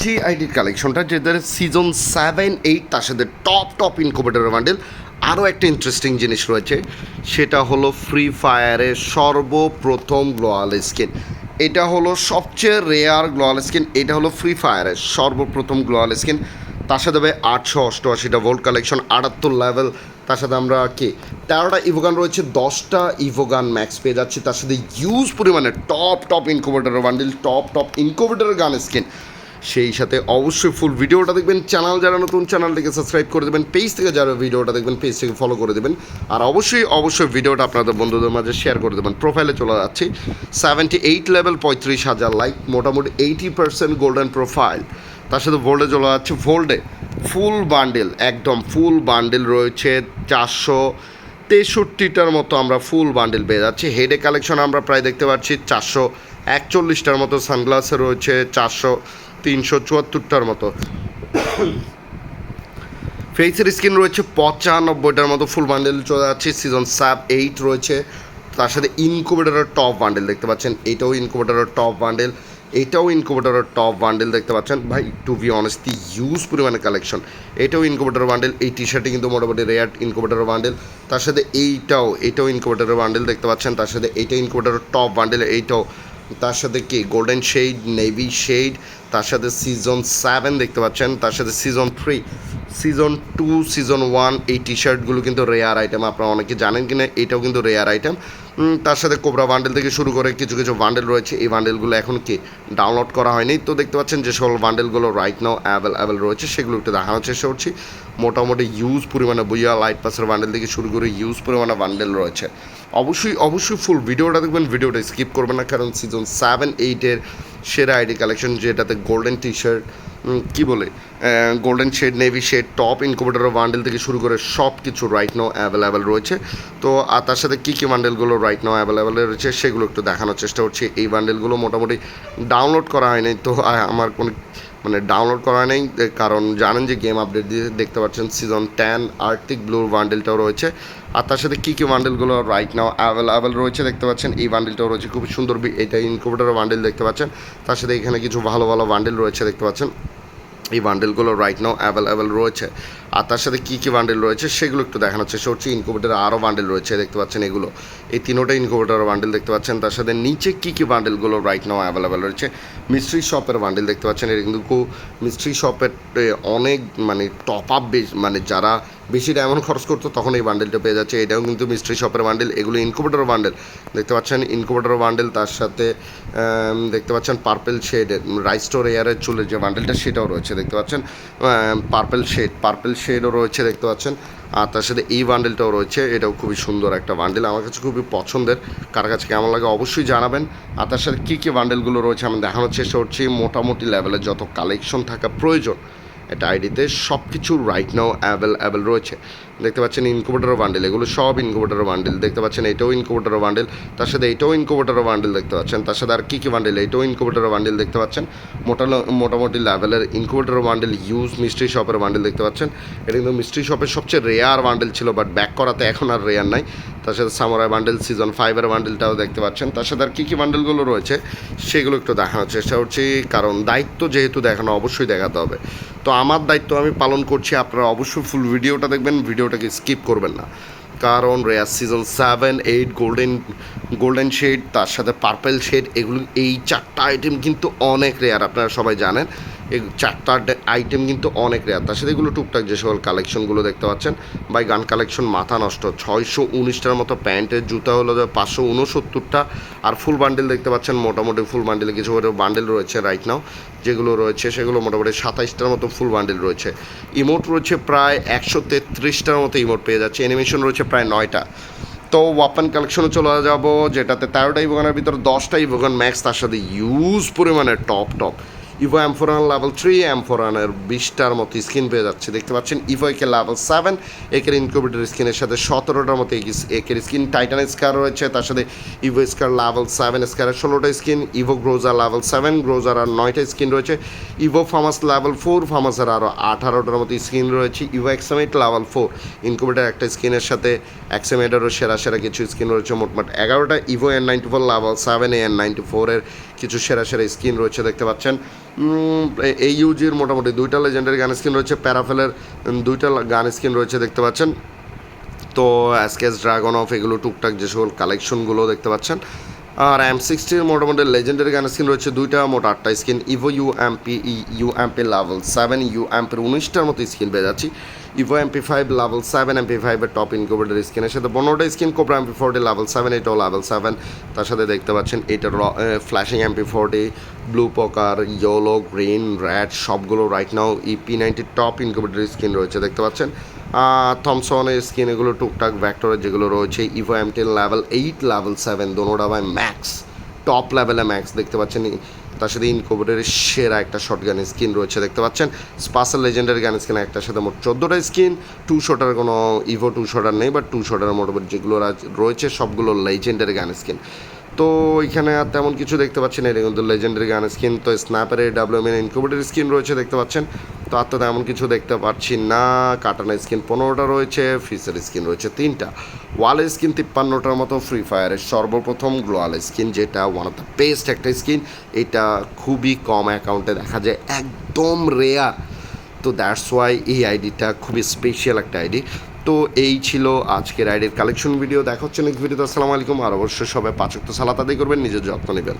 জি আইডির কালেকশনটা যেদের season seven eight তার সাথে টপ টপ ইনকুবেটর বান্ডেল আরও একটা ইন্টারেস্টিং জিনিস রয়েছে, সেটা হলো ফ্রি ফায়ারের সর্বপ্রথম গ্লোয়াল স্কিন এটা হলো সবচেয়ে রেয়ার গ্লোয়াল স্কিন এটা হলো ফ্রি ফায়ারের সর্বপ্রথম গ্লোয়াল স্কিন তার সাথে হবে আটশো অষ্টআশিটা ভোল্ট কালেকশন আটাত্তর লেভেল তার সাথে আমরা কি? তেরোটা ইভোগান রয়েছে, দশটা ইভোগান ম্যাক্স পেয়ে যাচ্ছি। তার সাথে ইউজ পরিমাণে top top incubator bundle top top incubator gun skin সেই সাথে অবশ্যই ফুল ভিডিওটা দেখবেন। চ্যানেল যারা নতুন চ্যানেলটিকে সাবস্ক্রাইব করে দেবেন। পেজ থেকে যারা ভিডিওটা দেখবেন পেজ থেকে ফলো করে দেবেন। আর অবশ্যই অবশ্যই ভিডিওটা আপনাদের বন্ধুদের মাঝে শেয়ার করে দেবেন। প্রোফাইলে চলে যাচ্ছি। সেভেন্টি এইট লেভেল পঁয়ত্রিশ হাজার লাইক মোটামুটি এইটি পার্সেন্ট গোল্ডেন প্রোফাইল তার সাথে ভোল্ডে চলে যাচ্ছে। ভোল্ডে ফুল বান্ডেল একদম ফুল বান্ডেল রয়েছে। চারশো তেষট্টিটার মতো আমরা ফুল বান্ডেল পেয়ে যাচ্ছি। হেডে কালেকশন আমরা প্রায় দেখতে পাচ্ছি। চারশো একচল্লিশটার মতো সানগ্লাসে রয়েছে। চারশো তিনশো চুয়াত্তরটার মতো। ফেসের স্কিন রয়েছে পঁচানব্বইটার মতো ফুল বান্ডেল চলে যাচ্ছে। সিজন স্যাপ এইট রয়েছে। তার সাথে ইনকুবেটারের টপ বান্ডেল দেখতে পাচ্ছেন। এটাও ইনকুবেটারের টপ বান্ডেল এটাও ইনকুবেটারের টপ বান্ডেল দেখতে পাচ্ছেন। ভাই টু বি অনেস্টলি ইউজ পরিমাণে কালেকশন এটাও ইনকুবেটার বান্ডেল এই টি শার্টে কিন্তু মোটামুটি রেয়ার ইনকুবেটার বান্ডেল তার সাথে এইটাও, এটাও ইনকুবেটারের বান্ডেল দেখতে পাচ্ছেন। তার সাথে এইটা ইনকুবেটারের টপ বান্ডেল এইটাও তার সাথে কি? গোল্ডেন শেড নেভি শেড তার সাথে সিজন সেভেন দেখতে পাচ্ছেন। তার সাথে season three season two season one এই টি শার্টগুলো কিন্তু রেয়ার আইটেম আপনারা অনেকে জানেন কিনা, এটাও কিন্তু রেয়ার আইটেম তার সাথে কোবরা বান্ডেল থেকে শুরু করে কিছু কিছু বান্ডেল রয়েছে। এই বান্ডেলগুলো এখন কি ডাউনলোড করা হয়নি? তো দেখতে পাচ্ছেন যে সকল বান্ডেলগুলো রাইট নাও অ্যাভেলেবেল রয়েছে। সেগুলো একটু দেখানোর চেষ্টা করছি। মোটামুটি ইউজ পরিমাণে বইয়া লাইট পাসের বান্ডেল থেকে শুরু করে ইউজ পরিমাণে বান্ডেল রয়েছে। অবশ্যই অবশ্যই ফুল ভিডিওটা দেখবেন। ভিডিওটা স্কিপ করবেন না, কারণ সিজন সেভেন এইটের সেরা আইডি কালেকশন যেটাতে গোল্ডেন টি শার্ট কী বলে? Golden shade navy shade top incubator bundle থেকে শুরু করে সব কিছু রাইট নাও অ্যাভেলেবেল রয়েছে। তো, আর তার সাথে কী কী বান্ডেলগুলো রাইট নাও অ্যাভেলেবেল রয়েছে, সেগুলো একটু দেখানোর চেষ্টা করছি। এই বান্ডেলগুলো মোটামুটি ডাউনলোড করা হয়নি, তো আমার কোনো মানে ডাউনলোড করা নেই কারণ জানেন যে গেম আপডেট দিয়ে দেখতে পাচ্ছেন সিজন টেন আর্টিক ব্লুর বান্ডেলটাও রয়েছে। আর তার সাথে কী কী বান্ডেলগুলো রাইট নাও অ্যাভেলেবেল রয়েছে দেখতে পাচ্ছেন? এই বান্ডেলটাও রয়েছে খুব সুন্দর এটা ইনকুবেটার বান্ডেল দেখতে পাচ্ছেন। তার সাথে এখানে কিছু ভালো ভালো বান্ডেল রয়েছে দেখতে পাচ্ছেন। এই বান্ডেলগুলো রাইট নাও অ্যাভেলেবেল রয়েছে। আর তার সাথে কী কী বান্ডেল রয়েছে সেগুলো একটু দেখানোর চেষ্টা করছি। ইনকুবেটারে আরও বান্ডেল রয়েছে দেখতে পাচ্ছেন এগুলো। এই তিনোটা ইনকুবেটার বান্ডেল দেখতে পাচ্ছেন। তার সাথে নিচে কী কী বান্ডেলগুলো রাইট নাও অ্যাভেলেবেল রয়েছে? মিস্ট্রি শপের বান্ডেল দেখতে পাচ্ছেন। এটা কিন্তু মিস্ট্রি শপের অনেক মানে টপ আপ মানে যারা বেশি ডায়মন্ড খরচ করতো, তখন এই বান্ডেলটা পেয়ে যাচ্ছে। এটাও কিন্তু মিস্ট্রি শপের বান্ডেল এগুলো ইনকুবেটর বান্ডেল দেখতে পাচ্ছেন ইনকুবেটর বান্ডেল তার সাথে দেখতে পাচ্ছেন পার্পেল শেডের রাইস্টোর এয়ারের চুলের যে বান্ডেলটা সেটাও রয়েছে, দেখতে পাচ্ছেন? পার্পেল শেড পার্পেল শেডও রয়েছে, দেখতে পাচ্ছেন? আর তার সাথে এই বান্ডেলটাও রয়েছে, এটাও খুবই সুন্দর একটা বান্ডেল আমার কাছে খুবই পছন্দের। কার কাছে কেমন লাগে অবশ্যই জানাবেন। আর তার সাথে কী কী বান্ডেলগুলো রয়েছে, আমি দেখানোর চেষ্টা করছি, মোটামুটি লেভেলের যত কালেকশন থাকা প্রয়োজন আইডিতে সব কিছু রাইট নাও অ্যাভেল অ্যাভেল রয়েছে। দেখতে পাচ্ছেন ইনকুবেটার বান্ডেল এগুলো সব ইনকুবেটার বান্ডেল দেখতে পাচ্ছেন এটাও ইনকুবেটার বান্ডেল তার সাথে এটাও ইনকুবেটার বান্ডেল দেখতে পাচ্ছেন। তার সাথে আর কী কী বান্ডেল এটাও ইনকুবেটার বান্ডেল দেখতে পাচ্ছেন। মোটা মোটামুটি লেভেলের ইনকুবেটার বান্ডেল ইউজ মিস্ট্রি শপের বান্ডেল দেখতে পাচ্ছেন। এটা কিন্তু মিস্ট্রি শপের সবচেয়ে রেয়ার বান্ডেল ছিল বাট ব্যাক করাতে এখন আর রেয়ার নাই। তার সাথে সামরাই বান্ডেল সিজন ফাইভের বান্ডেলটাও দেখতে পাচ্ছেন। তার সাথে আর কী কী বান্ডেলগুলো রয়েছে, সেগুলো একটু দেখানোর চেষ্টা করছি, কারণ দায়িত্ব যেহেতু দেখানো, অবশ্যই দেখাতে হবে। তো আমার দায়িত্ব আমি পালন করছি, আপনারা অবশ্যই ফুল ভিডিওটা দেখবেন ভিডিওটাকে স্কিপ করবেন না। কারণ rare season seven, eight, golden golden shade, তার সাথে পার্পেল শেড, এগুলো, এই চারটা আইটেম কিন্তু অনেক রেয়ার আপনারা সবাই জানেন। এই চারটা আইটেম কিন্তু অনেক রেয়ার তার সাথে এগুলো টুকটাক যে সকল কালেকশনগুলো দেখতে পাচ্ছেন। বাই গান কালেকশন মাথা নষ্ট। ছয়শো উনিশটার মতো প্যান্টের জুতা হলো পাঁচশো উনসত্তরটা। আর ফুল বান্ডেল দেখতে পাচ্ছেন, মোটামুটি ফুল বান্ডেলে কিছু বান্ডেল রয়েছে রাইট নাও যেগুলো রয়েছে, সেগুলো মোটামুটি সাতাইশটার মতো ফুল বান্ডেল রয়েছে। ইমোট রয়েছে প্রায় একশো তেত্রিশটার মতো ইমোট পেয়ে যাচ্ছে। অ্যানিমেশন রয়েছে প্রায় নয়টা। তো ওয়াপেন কালেকশনে চলে যাব, যেটাতে তেরোটা ইভোগানের ভিতরে দশটা ইভোগান ম্যাক্স তার সাথে ইউজ পরিমাণে টপ টপ ইভো এমফোরান লেভেল থ্রি এমফোরানের বিশটার মতো স্কিন পেয়ে যাচ্ছে। দেখতে পাচ্ছেন ইভো একে লেভেল সেভেন একের ইনকিউবেটর স্কিনের সাথে সতেরোটার মতো একের স্কিন টাইটান স্কার রয়েছে, তার সাথে ইভো স্কার লেভেল সেভেন স্কারের ষোলোটা skin evo Groza level seven Groza আর নয়টা স্কিন রয়েছে। ইভো ফার্মাস লেভেল ফোর ফার্মাসের আরও আঠারোটার মতো স্কিন রয়েছে। ইভো এক্সামেট লেভেল ফোর ইনকিউবেটার একটা স্কিনের সাথে এক্সামেটারও সেরা সেরা কিছু স্কিন রয়েছে, মোটমাট এগারোটা। Evo N ninety four level seven N ninety ফোরের কিছু সেরা সেরা স্কিন রয়েছে, দেখতে পাচ্ছেন। এই ইউজির মোটামুটি দুইটা লেজেন্ডারি গান স্কিন রয়েছে, প্যারাফেলের দুইটা গান স্কিন রয়েছে, দেখতে পাচ্ছেন। তো অ্যাসকেস ড্রাগন অফ এগুলো টুকটাক যে সকল কালেকশনগুলো দেখতে পাচ্ছেন। আর এম সিক্সটির মোটামুটি লেজেন্ডারি গান স্কিন রয়েছে দুইটা, মোট আটটা skin Evo U MP U MP level seven U এমপির উনিশটার মতো স্কিন পেয়ে যাচ্ছি। Evo MP five level seven MP ফাইভের টপ ইনকোভেটার স্কিনের সাথে পনেরোটা skin cobra MP forty level seven এটাও লেভেল সেভেন তার সাথে দেখতে পাচ্ছেন এটার flashing MP forty blue poker yellow green red সবগুলো right now EP ninety top incubator skin রয়েছে, দেখতে পাচ্ছেন। থমসনের স্কিন এগুলো, টুকটাক ভ্যাক্টরের যেগুলো রয়েছে Evo M ten level eight level seven দোনোটা বাই ম্যাক্স টপ লেভেলে ম্যাক্স দেখতে পাচ্ছেন। তার সাথে ইনকোভেটারের সেরা একটা শর্ট গানের স্কিন রয়েছে, দেখতে পাচ্ছেন। স্পাসাল লেজেন্ডারি গান স্কিন একটার সাথে মোট চোদ্দোটা স্কিন টু শটার কোনো ইভো টু শটার নেই বা টু শটার মোটামুটি যেগুলো রয়েছে, সবগুলো লেজেন্ডারি গান স্কিন তো এখানে আর তেমন কিছু দেখতে পাচ্ছেন এটা কিন্তু লেজেন্ডারি গান স্কিন তো স্ন্যাপারের ডাব্লিউএম ইনকুবেটার স্কিন রয়েছে দেখতে পাচ্ছেন। তো আর তো তেমন কিছু দেখতে পাচ্ছি না। কাটানা স্কিন পনেরোটা রয়েছে ফিসের স্কিন রয়েছে তিনটা। ওয়ালের স্কিন তিপ্পান্নটার মতো ফ্রি ফায়ারের সর্বপ্রথম গ্লোয়াল স্কিন যেটা ওয়ান অফ দ্য বেস্ট একটা স্কিন এটা খুবই কম অ্যাকাউন্টে দেখা যায়, একদম রেয়ার তো দ্যাটস ওয়াই এই আইডিটা খুবই স্পেশাল একটা আইডি তো এই ছিল আজকের আইডির কালেকশন ভিডিও দেখা হচ্ছে নেক্সট ভিডিওতে আসসালামু আলাইকুম। আর অবশ্যই সবাই পাচক তো সালাত করবেন, নিজের যত্ন নেবেন।